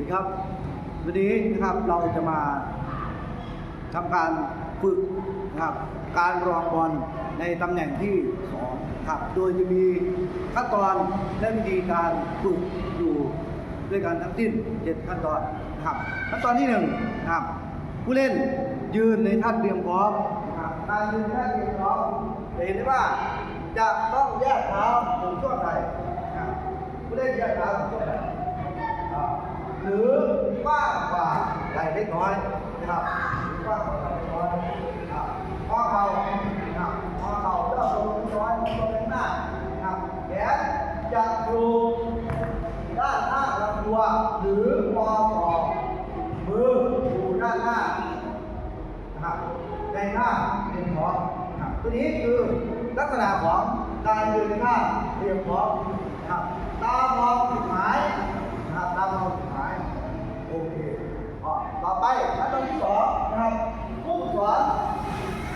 ดีครับ วันนี้นะครับเราจะมาทำการฝึกนะครับการรองบอลในตำแหน่งที่สองครับโดยจะมีขั้นตอนและวิธีการฝึกอยู่ด้วยกันทั้งสิ้นเจ็ดขั้นตอนนะครับขั้นตอนที่หนึ่งนะครับผู้เล่นยืนในท่าเตรียมพร้อมนะครับการยืนท่าเตรียมพร้อมจะเห็นได้ว่าจะต้องแยกเท้าถึงช่วงใดนะครับผู้เล่นแยกเท้าถึงช่วงใด มากกว่าใหญ่เล็กน้อยนะครับหรือมากกว่าใหญ่เล็กน้อยนะครับข้อเข่านะครับข้อเข่าเจ้าตัวเล็กน้อยตัวเล็กหน้านะครับแขนจะอยู่ด้านหน้าลำตัวหรือปอศอมืออยู่ด้านหน้านะครับในหน้าเตรียมพร้อมนะครับตัวนี้คือลักษณะของการยืนในท่าเตรียมพร้อมนะครับตามองจุดหมาย นะครับตามเราสุดท้ายโอเคอะ ต่อไปขั้นตอนที่สองนะครับผู้สอน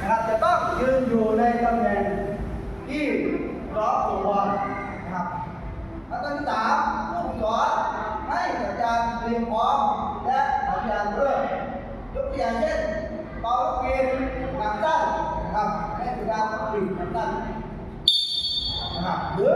นะครับจะต้องยืนอยู่ในตำแหน่งที่ร้อตัวนะครับขั้นตอนที่สามผู้สอนให้สัญญาณเตรียมพร้อมและสัญญาณเริ่มยกตัวอย่างเช่นเป่าลูกปีนหนังสั้นนะครับให้สัญญาณปีนหนังสั้นนะครับหรือ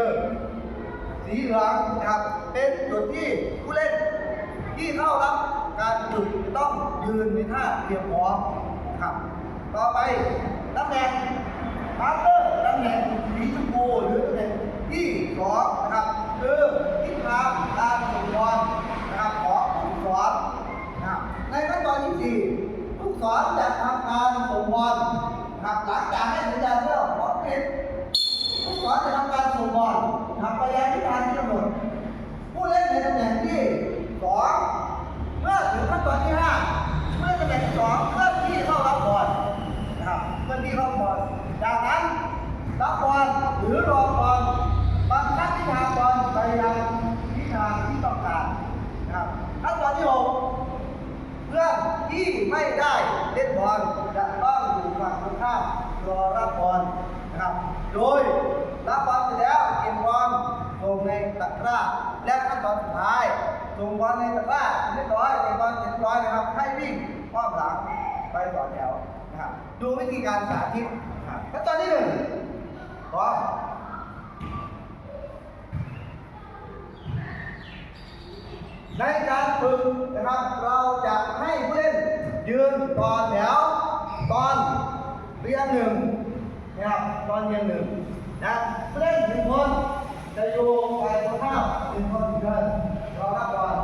คือสีเหลืองนะครับเป็นจุดที่ผู้เล่นที่เข้ารับการฝึกต้องยืนในท่าเตรียมพร้อมนะครับ ต่อไปตำแหน่งมาสเตอร์ตำแหน่งสีชมพูหรือตำแหน่งที่สองนะครับคือทิศทางการส่งบอลนะครับของผู้สอนนะครับในขั้นตอนที่สี่ผู้สอนจะทำการส่งบอล หรือรองบอลบังคับทิศทางบอลไปยังทิศทางที่ต้องการนะครับขั้นตอนที่หกเพื่อนที่ไม่ได้เล่นบอลจะต้องอยู่ฝั่งตรงข้ามรอรับบอลนะครับ โดยรับบอลเสร็จแล้วเก็บบอลส่งในตะกร้า และขั้นตอนสุดท้ายส่งบอลในตะกร้าเรียบร้อยเก็บบอลเสร็จเรียบร้อยนะครับ ให้วิ่งอ้อมหลังไปต่อแถวนะครับ ดูวิธีการสาธิตขั้นตอนที่หนึ่ง พร้อมในการฝึกนะครับ เราจะให้ผู้เล่นยืนตอนแถวตอนเรียงหนึ่งนะครับตอนเรียงหนึ่งนะผู้เล่นหนึ่งคนจะอยู่ฝ่ายตรงข้ามหนึ่งคนเดินรอรับบอล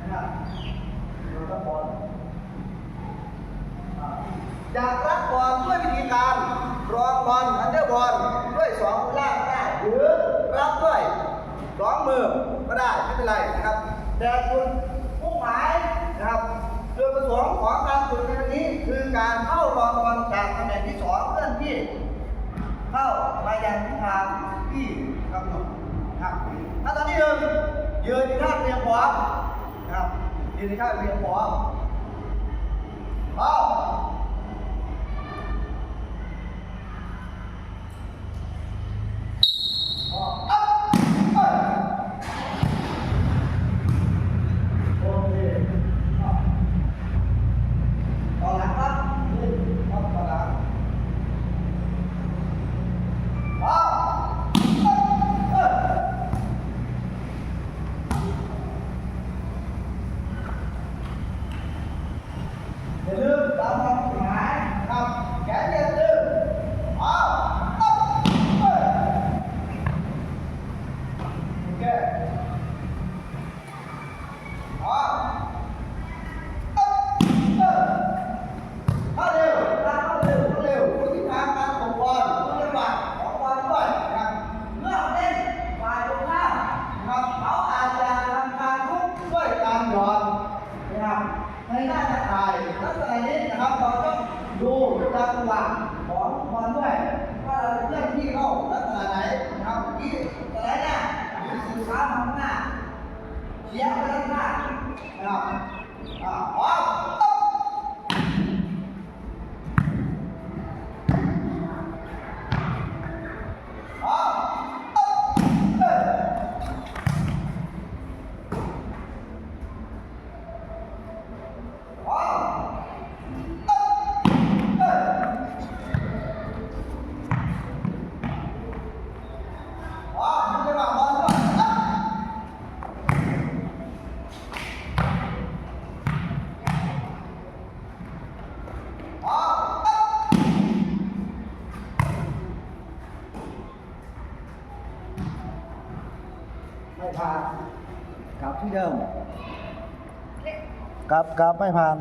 นะครับรอรับบอลอ่าจะรับบอลด้วยวิธีการรอบอล อันเดอร์บอลด้วยสองล่างได้หรือรับด้วยสองมือก็ได้ไม่เป็นไรนะครับ แต่คุณผู้หมายนะครับจุดประสงค์ของการฝึกในวันนี้คือการเข้ารองบอลจากตำแหน่งที่สองเคลื่อนที่ เข้ามายังทิศทางที่กำหนดนะครับขั้นตอนที่หนึ่งยืนในท่าเตรียมพร้อมนะครับยืนในท่าเตรียมพร้อมพร้อมพร้อมอัพเอ้ย โอเคอะต่อหลังครับนี่ครับต่อหลังอ้าวเอ้ย อย่ พรด้วยว่าเราจะเลื่อนที่เข้าลักษณะไหนนะครับที่ะไรด์หน้มีสินค้าทำหน้าเลี้ยงไปข้างหน้านะครับอ๋อ ไม่ผ่านกลับที่เดิม กลับกลับไม่ผ่าน